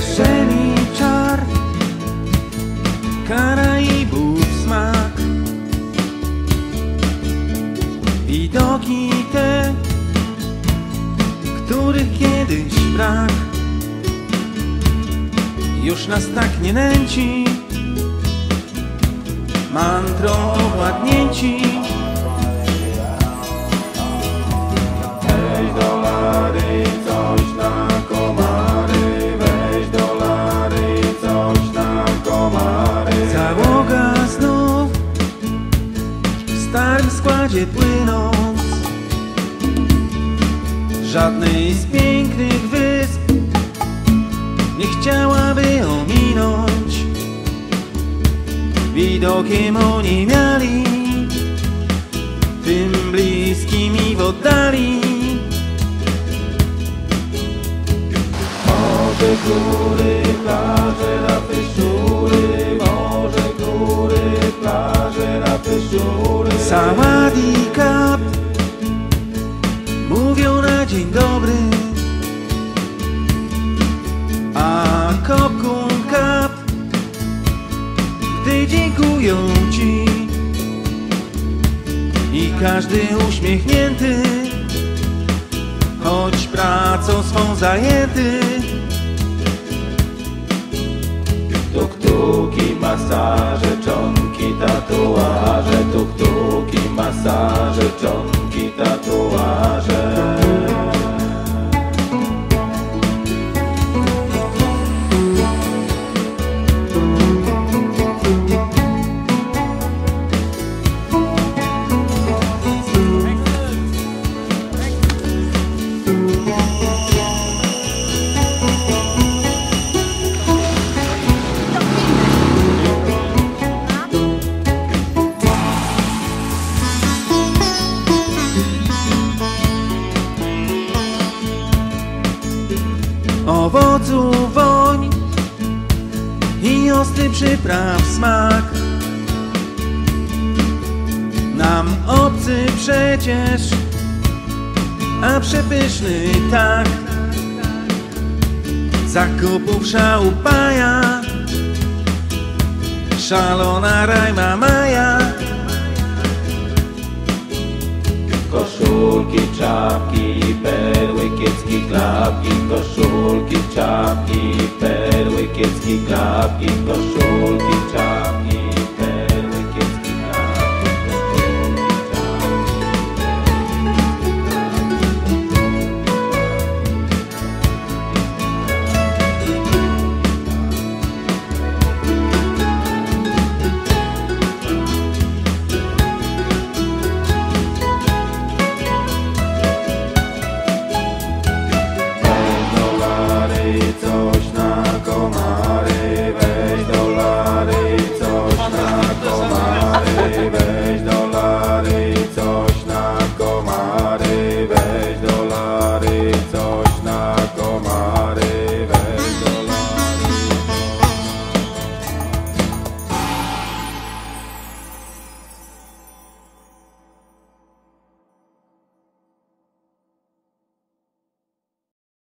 kieszeni czar Karaibów smak. Widoki te, których kiedyś brak Już nas tak nie nęci. Mantro ładnięci. Składzie płynąc. Żadnej z pięknych wysp nie chciałaby ominąć. Widokiem oni miali tym bliskim i w oddali. Morze, góry, plaże, rafy, Sawadee Cup Mówią na dzień dobry. A Kokun Cup Gdy dziękują ci. I każdy uśmiechnięty. Choć pracą swą zajęty masaże, czonki, tatuaże, tuk-tuki, masaże, czonki, tatuaże. Owoców woń i ostry przypraw smak. Nam obcy przecież, a przepyszny tak. Zakupów szałupaja Szalona rajma maja. Koszulki, czapki, perły, kiecki, klapki, koszulki, czapki, perły, kiecki, klapki, koszulki.